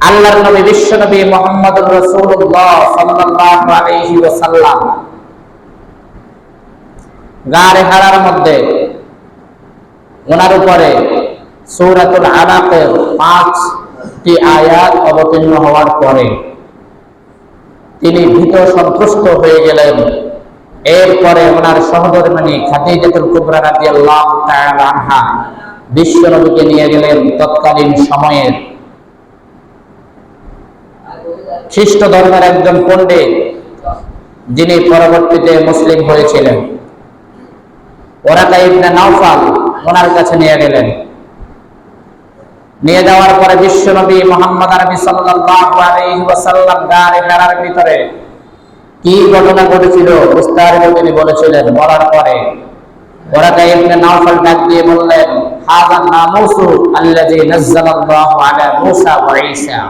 আল্লাহর নবী, বিশ্ব নবী মোহাম্মদ রসুল্লাহ সাল্লাল্লাহু আলাইহি ওয়াসাল্লাম। গারে হারার মধ্যে ওনার উপরে সূরাতুল আলাকের পাঁচটি আয়াত অবতীর্ণ হওয়ার পরে তিনি ভীত সন্তুষ্ট হয়ে গেলেন। এরপরে ওনার সহধর্মিনী খাদিজাতুল কুবরা রাদিয়াল্লাহু তাআলা আনহা বিশ্ব নবীকে নিয়ে গেলেন তৎকালীন সময়ের খ্রিস্ট ধর্মের একজন পণ্ডিত, যিনি পরবর্তীতে মুসলিম হয়েছিলেন। ওরাকা ইবনে নাওফাল ওনার কাছে নিয়ে গেলেন। নিয়ে যাওয়ার পরে বিশ্ব নবী মোহাম্মদ আরবি সাল্লাল্লাহু আলাইহি ওয়াসাল্লাম গারে হেরার ভিতরে কি ঘটনা ঘটেছিল বিস্তারিত তিনি বলেছিলেন, বলার পরে ওরাকা ইবনে নাওফাল ডাক দিয়ে বললেন, হাযা নামুসু আল্লাযী নাযালাল্লাহু আলা মূসা ওয়া ঈসা।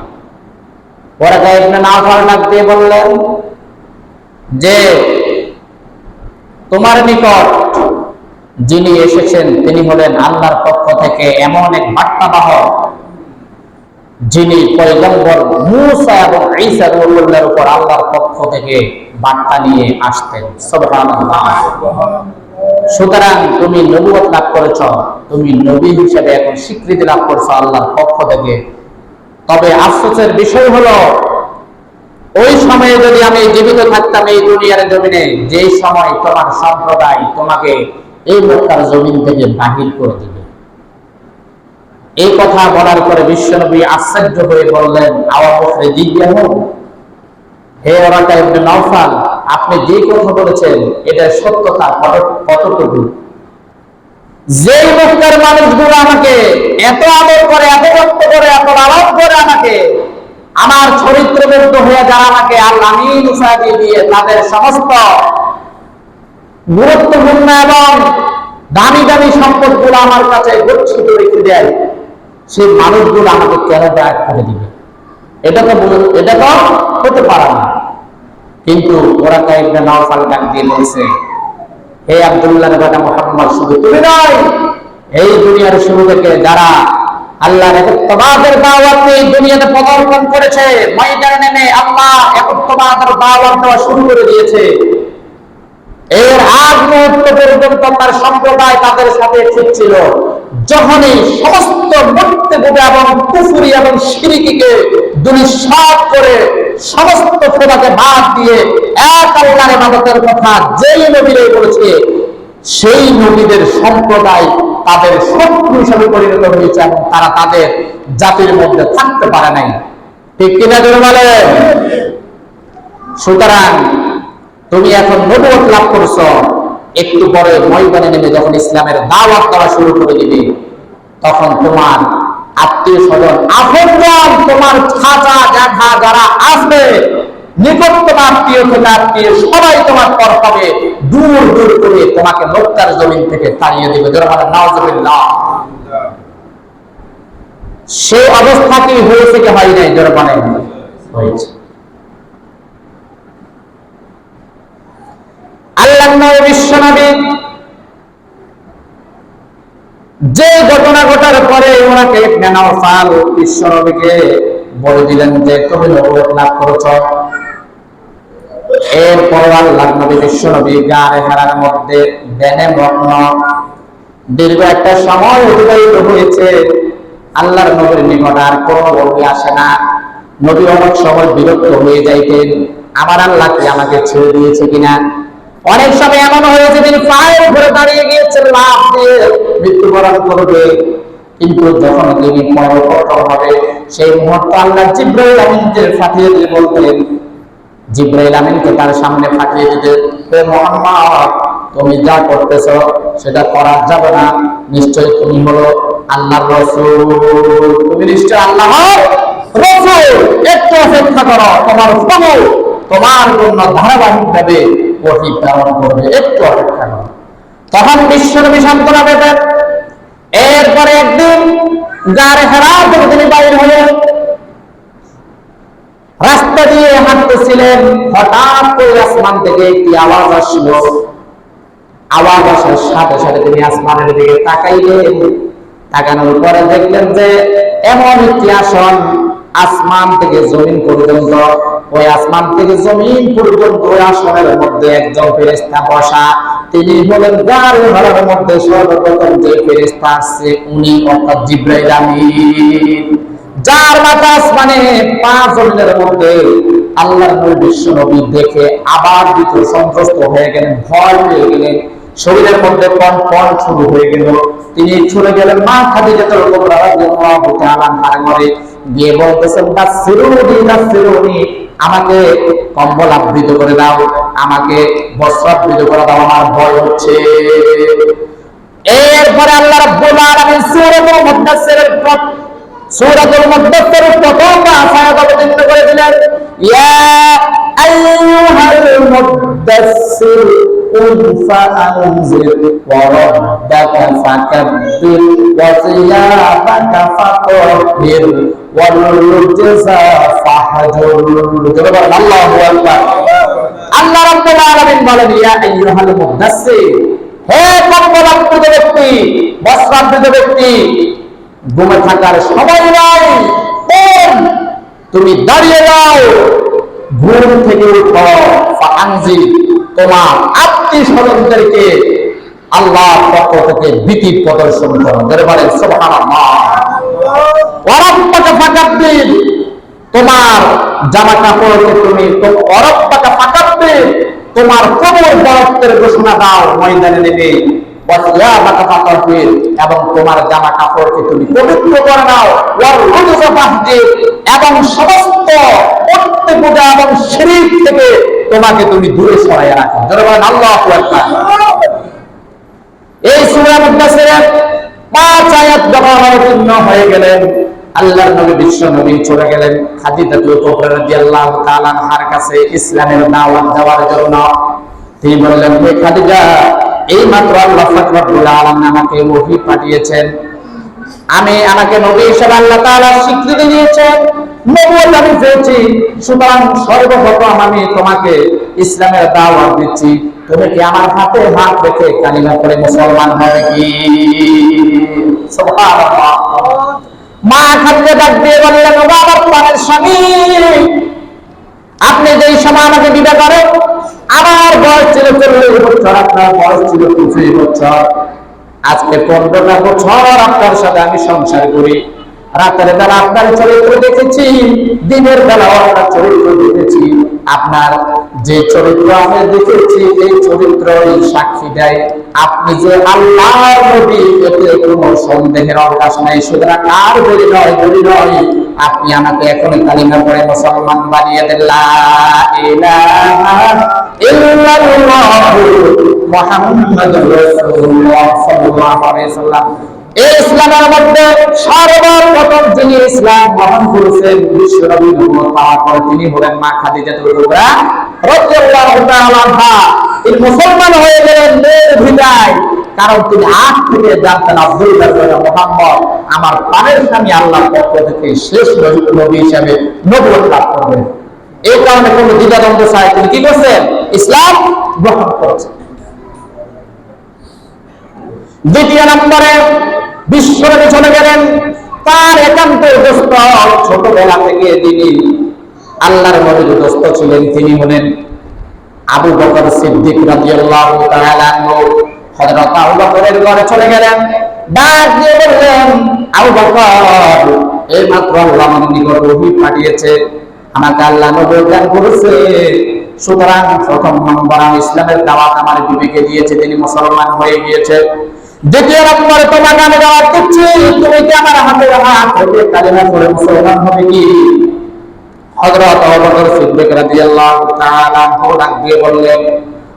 ওরাকা বললেন যে, তোমার নিকট যিনি এসেছেন, তিনি হলেন আল্লাহর পক্ষ থেকে এমন এক বার্তাবাহক যিনি উপর আল্লাহর পক্ষ থেকে বার্তা নিয়ে আসতেন। সুতরাং তুমি নবুয়ত লাভ করেছ, তুমি নবী হিসেবে এখন স্বীকৃতি লাভ করছ আল্লাহর পক্ষ থেকে। তবে আফসোসের বিষয় হলো, ওই সময়ে যদি আমি জীবিত থাকতাম এই দুনিয়ার জমিনে, যেই সময় তোমার সম্প্রদায় তোমাকে এই মক্কার জমিন থেকে বাহির করে দিবে। এই কথা বলার পরে বিশ্বনবী আশ্চর্য হয়ে বললেন, আওয়া বকরে জিজ্ঞাসা হে ওরাকা ইবনে আপনি যে কথা বলেছেন, এটা সত্যতা কত- কতটুকু? যেই মক্কার মানুষগুলো আমাকে এত আদর করে, এত ভক্ত করে, এত লালন করে আমাকে, আমার চরিত্রবদ্ধ হয়ে যারা আমাকে আল্লাহ উপাধি দিয়ে তাদের সমস্ত গুরুত্বপূর্ণ এবং দামি দামি সম্পদগুলো আমার কাছে গচ্ছিত রেখে দেয়, সেই মানুষগুলো আমাকে কেন ব্যাগ করে দিবে? এটা তো এটা তো হতে পারে না। কিন্তু ওরা কয়েকটা নওফাল ডাক দিয়ে বলছে হে আব্দুল্লাহ বেটা মোহাম্মদ, শুধু তুমি নয়, এই দুনিয়ার শুরু থেকে যারা আল্লাহর একত্ববাদের দাওয়াত এই দুনিয়াতে পদার্পণ করেছে, ময়দানে নেমে আল্লাহ একত্ববাদের দাওয়াত দেওয়া শুরু করে দিয়েছে। এর আগ মুহূর্ত পর্যন্ত তার সম্প্রদায় তাদের সাথে ঠিক ছিল যখনই সমস্ত মূর্তি পূজা এবং কুফুরি এবং সিরিকিকে দুলিশাত করে সমস্ত খোদাকে বাদ দিয়ে এক আল্লাহর ইবাদতের কথা যেই নবীরে বলেছে, সেই নবীদের সম্প্রদায় তাদের শত্রু হিসাবে পরিণত হয়েছে এবং তারা তাদের জাতির মধ্যে থাকতে পারে নাই। ঠিক কিনা বলেন? সুতরাং তুমি এখন নবুয়ত লাভ করছ। একটু পরে ময়দানে নেমে যখন ইসলামের দাওয়াত করা শুরু করে দিবে, তখন তোমার আত্মীয় স্বজন আপনজন তোমার ছাচা জ্যাঠা যারা আসবে, নিকটতম আত্মীয় আত্মীয় সবাই তোমার পর হবে। দূর দূর করে তোমাকে জমিন থেকে তাড়িয়ে দিবে। নাউজুবিল্লাহ। অবস্থা কি হয়েছে কি হয় নাই? যারা মানে হয়েছে। আল্লাহ নবী বিশ্বনবী। যে ঘটনা ঘটার পরে ওনাকে নাওফাল বিশ্বনবীকে বলে দিলেন যে, তুমি নবুয়ত লাভ করেছ। এরপর আল্লাহ নবী বিশ্বনবী গারে হারার মধ্যে ধ্যানে মগ্ন। দীর্ঘ একটা সময় অতিবাহিত হয়েছে। আল্লাহর নবীর নিকট আর কোনো নবী আসে না। নবী অনেক সময় বিরক্ত হয়ে যাইতেন। আমার আল্লাহ কি আমাকে ছেড়ে দিয়েছে কিনা? অনেক সময় এমন হয়েছে তিনি পায়ের উপরে দাঁড়িয়ে গিয়েছেন লাভ দিয়ে মৃত্যুবরণ করবে। কিন্তু যখন তিনি পরপর হবে, সেই মুহূর্তে আল্লাহ জিব্রাইল আমিনকে ফাটিয়ে দিয়ে বলতেন জিব্রাইল আমিনকে তার সামনে ফাটিয়ে দিতে, হে মোহাম্মদ, তুমি যা করতেছ সেটা করা যাবে না। নিশ্চয় তুমি হলো আল্লাহর রসুল। তুমি নিশ্চয় আল্লাহ রসুল। একটু অপেক্ষা করো, তোমার প্রভু তোমার জন্য ধারাবাহিক ভাবে ওহি প্রেরণ করবে, একটু অপেক্ষা করো। তখন বিশ্বনবী সান্ত্বনা পেতেন এরপরে একদিন যার হেরা থেকে তিনি বাইর হলেন রাস্তা দিয়ে হাঁটতেছিলেন, হঠাৎ করে আসমান থেকে একটি আওয়াজ আসলো। আওয়াজ আসার সাথে সাথে তিনি আসমানের দিকে তাকাইলেন। তাকানোর পরে দেখলেন যে, এমন একটি আসন আসমান থেকে জমিন পর্যন্ত, ওই আসমান থেকে জমিন পর্যন্ত ওই আসনের মধ্যে একজন ফেরেস্তা বসা। তিনি হলেন গাড়ি ঘরের মধ্যে সর্বপ্রথম যে ফেরেস্তা আসছে, উনি অর্থাৎ জিব্রাইল আমিন। যার মাথা আসমানে পাঁচ জমিনের মধ্যে আল্লাহর নবী বিশ্ব নবী দেখে আবার দ্বিতীয় সন্ত্রস্ত হয়ে গেলেন, ভয় পেয়ে গেলেন। শরীরের মধ্যে কন কন শুরু হয়ে গেল। তিনি ছুটে গেলেন মা খাদিজাতুল কুবরা রাদিয়াল্লাহু তাআলা ঘরে। গিয়ে বলতেছেন দাসিরুনি দাসিরুনি আমাকে কম্বল আবৃত করে দাও, আমাকে বস্ত্র আবৃত করে দাও, আমার ভয় হচ্ছে। এরপরে আল্লাহ রাব্বুল আলামিন সূরাতুল মুদাসসিরের সূরাতুল মুদাসসিরের প্রথম আয়াত অবতীর্ণ করে দিলেন, ইয়া আইয়ুহাল মুদাসসির قم فأنذر وربك فكبر وثيابك فطهر والرجز فاهجر الله أكبر আল্লাহ রাব্বুল আলামিন বলেন ইয়া আইয়ুহাল মুদাসসির হে কম্বলাবৃত ব্যক্তি বস্ত্রাবৃত ব্যক্তি ঘুমে থাকার সময় নাই কোন তুমি দাঁড়িয়ে যাও ঘুম থেকে উঠো ফাআনজি তোমার আত্মীয় স্বজনদেরকে আল্লাহ পক্ষ থেকে ভীতি প্রদর্শন করো। তোমার জামা কাপড়কে তুমি অরব্বাকা ফাকাব্বির তোমার কবর বরত্বের ঘোষণা দাও, ময়দানে ফাকাব্বির এবং তোমার জামা কাপড়কে তুমি পবিত্র করে নাও। এবং সমস্ত পূজা এবং শিরিক থেকে তোমাকে তুমি দূরে সরাইয়া রাখো। বলেন এই সূরা পাঁচ আয়াত যখন হয়ে গেলেন। আল্লাহর নবী, বিশ্ব নবী চলে গেলেন। খাদিজাতুল কুবরা রাদিয়াল্লাহু কাছে ইসলামের দাওয়াত দেওয়ার জন্য তিনি বললেন, হে খাদিজা এই মাত্র আল্লাহ পাক রব্বুল আলামিন আমাকে ওহী পাঠিয়েছেন। আমি আমাকে নবী হিসেবে আল্লাহ তাআলা স্বীকৃতি দিয়েছেন। নবুয়ত আমি পেয়েছি। সুতরাং সর্বপ্রথম আমি তোমাকে ইসলামের দাওয়াত দিচ্ছি। তুমি কি আমার হাতে হাত রেখে কালিমা পড়ে মুসলমান হবে কি? মা খাদ্যে ডাক দিয়ে বললেন বাবার প্রাণের স্বামী, আপনি যেই সময় আমাকে বিবাহ করেন আমার বয়স ছিল চল্লিশ বছর, আপনার বয়স ছিল পঁচিশ বছর। আজকে পনেরো বছর আপনার সাথে আমি সংসার করি। রাতের বেলা আপনার চরিত্র দেখেছি, দিনের বেলা আপনার চরিত্র দেখেছি। আপনার যে চরিত্র আমি দেখেছি, এই চরিত্র এই সাক্ষী দেয়। আপনি যে আল্লাহ নবী, এতে কোনো সন্দেহের অবকাশ নাই। সুতরাং আর দেরি নয় দেরি নয়। আপনি আমাকে এখন কালিমা পড়ে মুসলমান বানিয়ে ইল্লাল্লাহু মুহাম্মাদুর রাসূলুল্লাহ সাল্লাল্লাহু আলাইহি সাল্লাম এই মুসলমান হয়ে গেলেন কারণ তিনি থেকে জানতেন মোহাম্মদ আমার প্রাণের স্বামী পক্ষ থেকে শেষ নবী হিসাবে লাভ করবেন। এই কারণে কোন দ্বিধাদ্বন্দ্ব তিনি কি করছেন? ইসলাম গ্রহণ করেছেন। দ্বিতীয় নম্বরে বিশ্বরূপে চলে গেলেন। তার একান্ত দোস্ত ছোটবেলা থেকে তিনি আল্লাহর নবীর দোস্ত ছিলেন, তিনি হলেন আবু বকর সিদ্দিক রাদিয়াল্লাহু তাআলা হযরত আবু বকরের ঘরে চলে গেলেন। ডাক দিয়ে বললেন, আবু বকর এই মাত্র আল্লাহ আমার নিকট ওহী পাঠিয়েছে, আমাকে আল্লাহ নবী করেছে। সুতরাং প্রথম নম্বর ইসলামের দাওয়াত আমার বিবেকে দিয়েছে, তিনি মুসলমান হয়ে গিয়েছে। তোমাকে তুমি আমার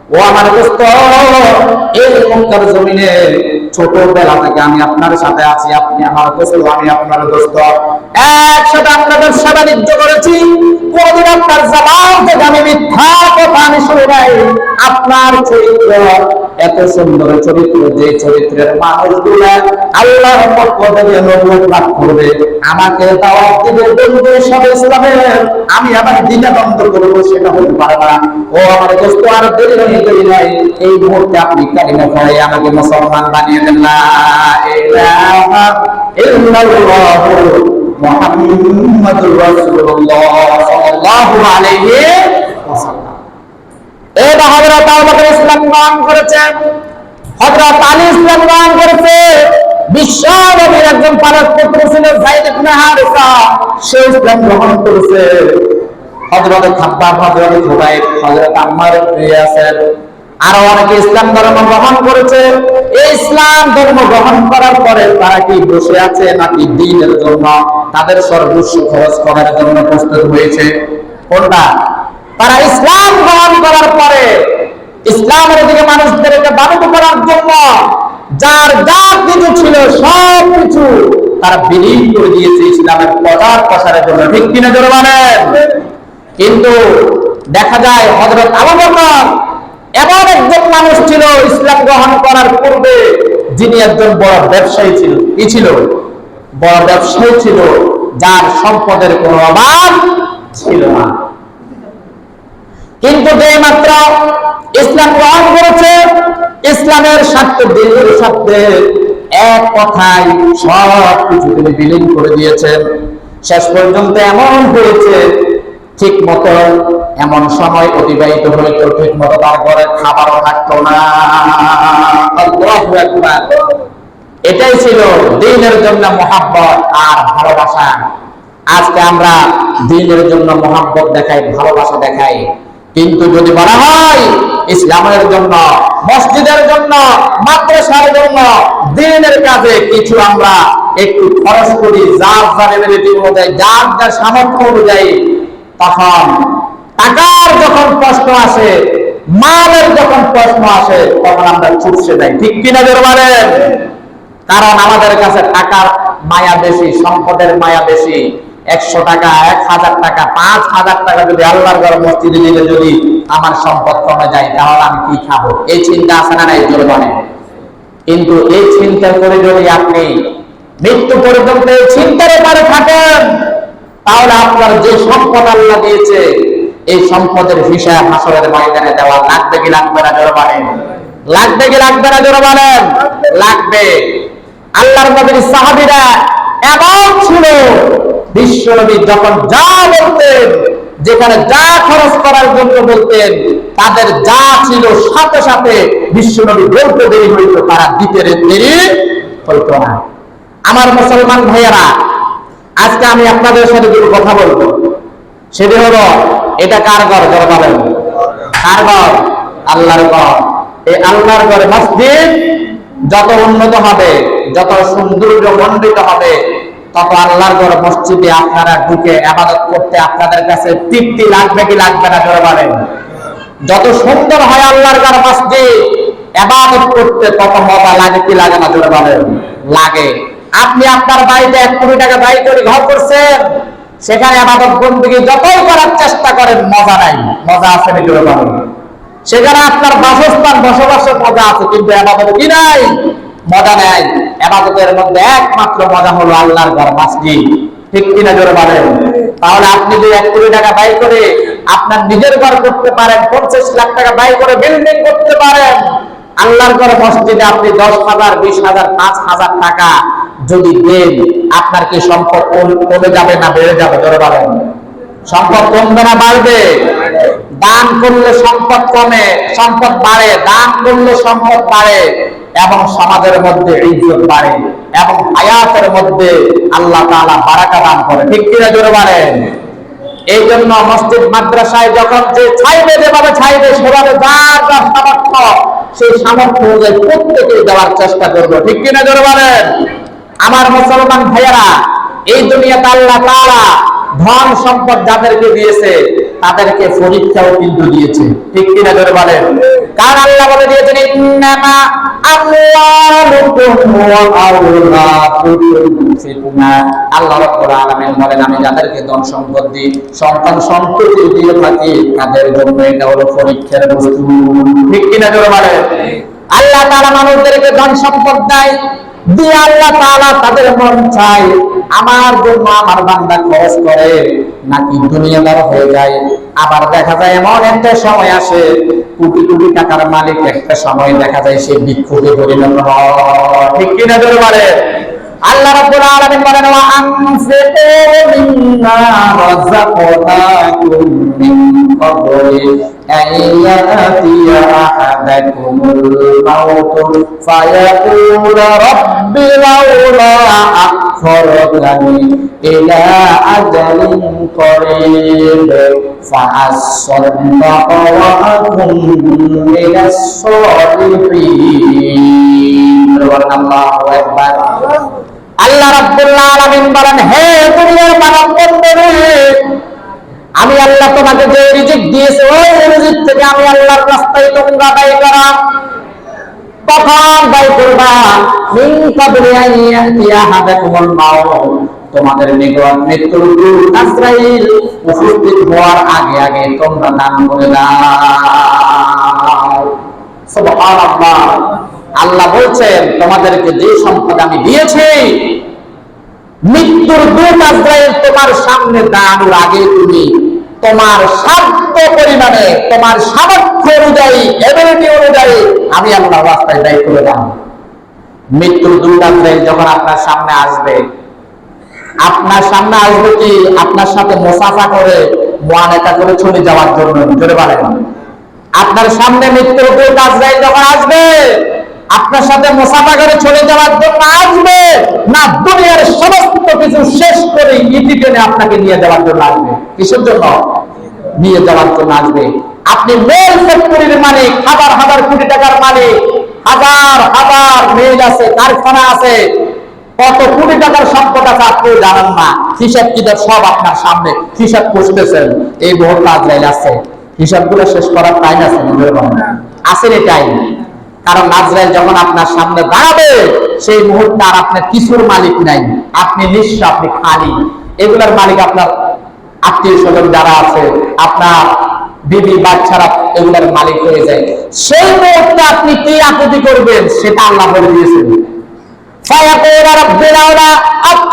ও আমার ছোটবেলা থেকে আমি আপনার সাথে আছি, আপনি আমার দোস্ত, আমি আপনার দোস্ত। একসাথে আপনাদের সেবা করেছি। কোনদিন আপনার জবান থেকে আমি মিথ্যা কথা আমি শুনি আপনার চরিত্র এত সুন্দর চরিত্র, যে চরিত্রের মানুষগুলা আল্লাহর পক্ষ থেকে নবুয়ত লাভ করবে। আমাকে দাওয়াত দিবে বলবে সব ইসলামের। আমি আবার দ্বিধা বন্ধ করব, সেটা হতে পারে না। ও আমার দোস্ত, আর দেরি নয় দেরি নয় এই মুহূর্তে আপনি কালিমা পড়ে আমাকে মুসলমান বানিয়ে দেন। লা ইলাহা ইল্লাল্লাহু মুহাম্মাদুর রাসূলুল্লাহ সাল্লাল্লাহু আলাইহি ওয়াসাল্লাম। ইসলাম গ্রহণ করেছেন। আলী ইসলাম গ্রহণ করেছে। একজন গ্রহণ করেছে। আরও অনেকে ইসলাম ধর্ম গ্রহণ করেছে। এই ইসলাম ধর্ম গ্রহণ করার পরে তারা কি বসে আছে নাকি দিনের জন্য? তাদের সর্বস্ব খরচ করার জন্য প্রস্তুত হয়েছে। কোনটা? তারা ইসলাম গ্রহণ করার পরে ইসলামের দিকে মানুষদেরকে বাধিত করার জন্য যার যা কিছু ছিল সব কিছু তারা বিলীন করে দিয়েছে ইসলামের প্রচার প্রসারের জন্য। ঠিক কিনা জোরে বলেন? কিন্তু দেখা যায় হজরত আবু এমন একজন মানুষ ছিল ইসলাম গ্রহণ করার পূর্বে যিনি একজন বড় ব্যবসায়ী ছিল। কি ছিল? বড় ব্যবসায়ী ছিল, যার সম্পদের কোনো অভাব ছিল না। কিন্তু যে মাত্র ইসলাম গ্রহণ করেছে, ইসলামের স্বার্থে দিনের স্বার্থে এক কথায় সব কিছু তিনি বিলীন করে দিয়েছেন। শেষ পর্যন্ত এমন হয়েছে, ঠিক মতো এমন সময় অতিবাহিত হইতো ঠিক মতো তার ঘরে খাবারও থাকতো না। এটাই ছিল দিনের জন্য মহাব্বত আর ভালোবাসা। আজকে আমরা দিনের জন্য মহাব্বত দেখাই, ভালোবাসা দেখাই। কিন্তু যদি বলা হয়, ইসলামের জন্য, মসজিদের জন্য, মাদ্রাসার জন্য, দিনের কাজে কিছু আমরা একটু খরচ করি, যার যার এবিলিটি অনুযায়ী যার যার সামর্থ্য অনুযায়ী, তখন টাকার যখন প্রশ্ন আসে, মালের যখন প্রশ্ন আসে, তখন আমরা ছুটছে যাই। ঠিক কিনা বলেন? কারণ আমাদের কাছে টাকার মায়া বেশি, সম্পদের মায়া বেশি। একশো টাকা, এক হাজার টাকা, পাঁচ হাজার টাকা যদি আল্লাহর ঘর মসজিদে দিলে যদি আমার সম্পদ কমে যায়, তাহলে আমি কি খাব? এই চিন্তা আছে না জোর বলেন কিন্তু এই চিন্তা করে যদি আপনি মৃত্যু পর্যন্ত এই চিন্তার ব্যাপারে থাকেন। তাহলে আপনার যে সম্পদ আল্লাহ দিয়েছে, এই সম্পদের হিসাব হাসরের ময়দানে দেওয়া লাগবে কি লাগবে না জোর বলেন লাগবে কি লাগবে না জোর বলেন লাগবে। আল্লাহর নবীর সাহাবীরা এমন ছিল বিশ্বনবী যখন যা বলতেন, যেখানে যা খরচ করার জন্য বলতেন, তাদের যা ছিল সাথে সাথে বিশ্বনবী বলতে দেরি হইত, তারা দিতে দেরি হইত না। আমার মুসলমান ভাইয়েরা, আজকে আমি আপনাদের সাথে দুটো কথা বলব। সেটি হলো, এটা কার ঘর ঘর বলেন। কার ঘর? আল্লাহর ঘর। এই আল্লাহর ঘরে মসজিদ যত উন্নত হবে, যত সৌন্দর্য মণ্ডিত হবে তত আল্লাহর ঘর মসজিদে আপনারা ঢুকে আবাদত করতে আপনাদের কাছে তৃপ্তি লাগবে কি লাগবে না যত সুন্দর হয় আল্লাহর মসজিদ, আবাদত করতে তত মজা লাগে কি লাগে না লাগে। আপনি আপনার বাড়িতে এক কোটি টাকা ব্যয় করে ঘর করছেন, সেখানে আবাদত বন্দী যতই করার চেষ্টা করেন, মজা নাই। মজা আছে না সেখানে আপনার বাসস্থান, বসবাসের মজা আছে, কিন্তু আবাদত কি নাই? মজা নাই। আবাদতের মধ্যে একমাত্র মজা হলো আল্লাহর ঘর, মসজিদ। ঠিক কিনা জোরে বলেন? তাহলে আপনি যদি এক কোটি টাকা ব্যয় করে আপনার নিজের ঘর করতে পারেন, পঞ্চাশ লাখ টাকা ব্যয় করে বিল্ডিং করতে পারেন, আল্লাহর ঘর, মসজিদে আপনি দশ হাজার, বিশ হাজার, পাঁচ হাজার টাকা যদি দেন, আপনার কি সম্পদ কমে যাবে না বেড়ে যাবে? জোরে বলেন। সম্পদ কমবে না বাড়বে? দান করলে সম্পদ কমে, সম্পদ বাড়ে। দান করলে সম্পদ বাড়ে। এবং সমাজের মধ্যে ইজ্জত বাড়ে এবং হায়াতের মধ্যে আল্লাহ তাআলা বারাকা দান করে। ঠিক কিনা জোরে বলেন? এই জন্য মসজিদ, মাদ্রাসায় যখন যে ছাইবে, যেভাবে ছাইবে, সেভাবে যার যার সামর্থ্য, সেই সামর্থ্য অনুযায়ী প্রত্যেকে দেওয়ার চেষ্টা করব। ঠিক কিনা জোরে বলেন? আমার মুসলমান ভাইয়েরা, এই দুনিয়াতে আল্লাহ তাআলা ধন সম্পদ যাদেরকে দিয়েছে, তাদেরকে পরীক্ষাও কিন্তু দিয়েছে। ঠিক কিনা জোরে বলেন? কারণ আল্লাহ বলে দিয়েছেন, ইন্নামা আল্লাহ রাব্বুল বলেন, আমি যাদেরকে ধন সম্পদ দিই, সন্তান এটা হলো পরীক্ষার আল্লাহ মানুষদেরকে ধন সম্পদ দেয়, দিয়ে আল্লাহ তাআলা তাদের মন চায়। আমার জন্য আমার বান্দা খরচ করে, নাকি দুনিয়াদার হয়ে যায়। আবার দেখা যায় এমন একটা সময় আসে, কোটি কোটি টাকার মালিক একটা সময় দেখা যায় সে বিক্ষোভে পরিণত হয় ঠিক কিনা ধরে বলে? আল্লাহ রাব্বুল আলামিন বলেন, ওয়া আনফিকু মিম্মা রাযাকনাকুম মিন ক্বাবলি আন ইয়াতিয়া আহাদাকুমুল মাউত ফায়াকুল রাব্বি লাউলা আখরতনি ইলা আজালিন করিব فأصدق وأكن من الصالحين الله أكبر আল্লাহ রাব্বুল আলামিন বলেন হে দুনিয়ার মানব বন্ধুরে আমি আল্লাহ তোমাকে যে রিজিক দিয়েছে, ওই রিজিক থেকে আমি আল্লাহর রাস্তায় তোমরা ব্যয় করা। তখন ব্যয় করবা? মিন কাবলি আন ইয়াতিয়া হাদাকুমুল মাউত। তোমাদের নিকট মৃত্যুর দূত আজরাইল উপস্থিত হওয়ার আগে আগে তোমরা দান করে দাও। সুবহানাল্লাহ। আল্লাহ বলছেন, তোমাদেরকে যে সম্পদ আমি দিয়েছি, মৃত্যুর দূত আজরাইল তোমার সামনে দাঁড়ানোর আগে তুমি তোমার সাধ্য পরিমাণে, তোমার সামর্থ্য অনুযায়ী এবিলিটি অনুযায়ী আমি আল্লাহ রাস্তায় ব্যয় করে দাও মৃত্যুর দূত যখন আপনার সামনে আসবে, আপনার সামনে আসবে কি? আপনার সাথে মোসাফা করে মোয়ানেকা করে চলে যাওয়ার জন্য, জোরে বলেন। আপনার সামনে মৃত্যুর দূত যখন আসবে, আপনার সাথে মোসাফা করে চলে যাওয়ার জন্য আসবে, না দুনিয়ার সমস্ত কিছু শেষ করে ইতি টেনে আপনাকে নিয়ে যাওয়ার জন্য আসবে। কিসের জন্য? নিয়ে যাওয়ার জন্য আসবে। আপনি মেল ফ্যাক্টরির মালিক, হাজার হাজার কোটি টাকার মালিক, হাজার হাজার মেল আছে, কারখানা আছে। কত কোটি টাকার সম্পদ আছে, আপনি জানেন না। হিসাব কিতাব সব আপনার সামনে। হিসাব করতেছেন এই মুহূর্তে আজরাইল আছে। হিসাবগুলো শেষ করার টাইম আছে রে টাইম কারণ আজরাইল যখন আপনার সামনে দাঁড়াবে, সেই মুহূর্তে আর আপনার কিছুর মালিক নাই। আপনি নিঃস্ব, আপনি খালি। এগুলার মালিক আপনার আত্মীয় স্বজন যারা আছে, আপনার বিবি, বাচ্চারা এগুলার মালিক হয়ে যায়। সেই মুহূর্তে আপনি কি আপত্তি করবেন, সেটা আল্লাহ বলে দিয়েছেন।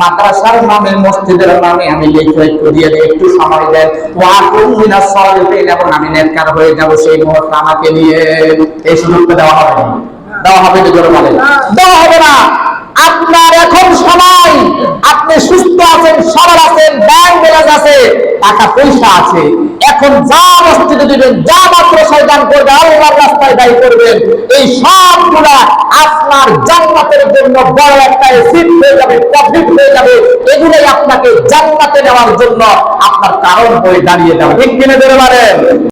মাদ্রাসার নামে, মসজিদের নামে আমি লিখে একটু দিয়ে দিই, একটু সময় দেন। ওয়া মিনাস সলিহিন এবং আমি নেককার হয়ে যাব সেই মুহূর্তে আমাকে নিয়ে। এই সুযোগটা দেওয়া হবে না। দেওয়া হবে না জোরে বলেন দেওয়া হবে না। আপনার এখন সময়। আপনি সুস্থ আছেন, সবল আছেন, ব্যাংক ব্যালেন্স আছে, টাকা পয়সা আছে। এখন যা মসজিদে দিবেন, যা মাদ্রাসায় দান করবেন আল্লাহর রাস্তায় দায়ী করবেন, এই সবগুলা আপনার জান্নাতের জন্য বড় একটা সিট হয়ে যাবে প্রফিট হয়ে যাবে। এগুলোই আপনাকে জান্নাতে নেওয়ার জন্য আপনার কারণ হয়ে দাঁড়িয়ে যাবে। ঠিক কিনে ধরে পারেন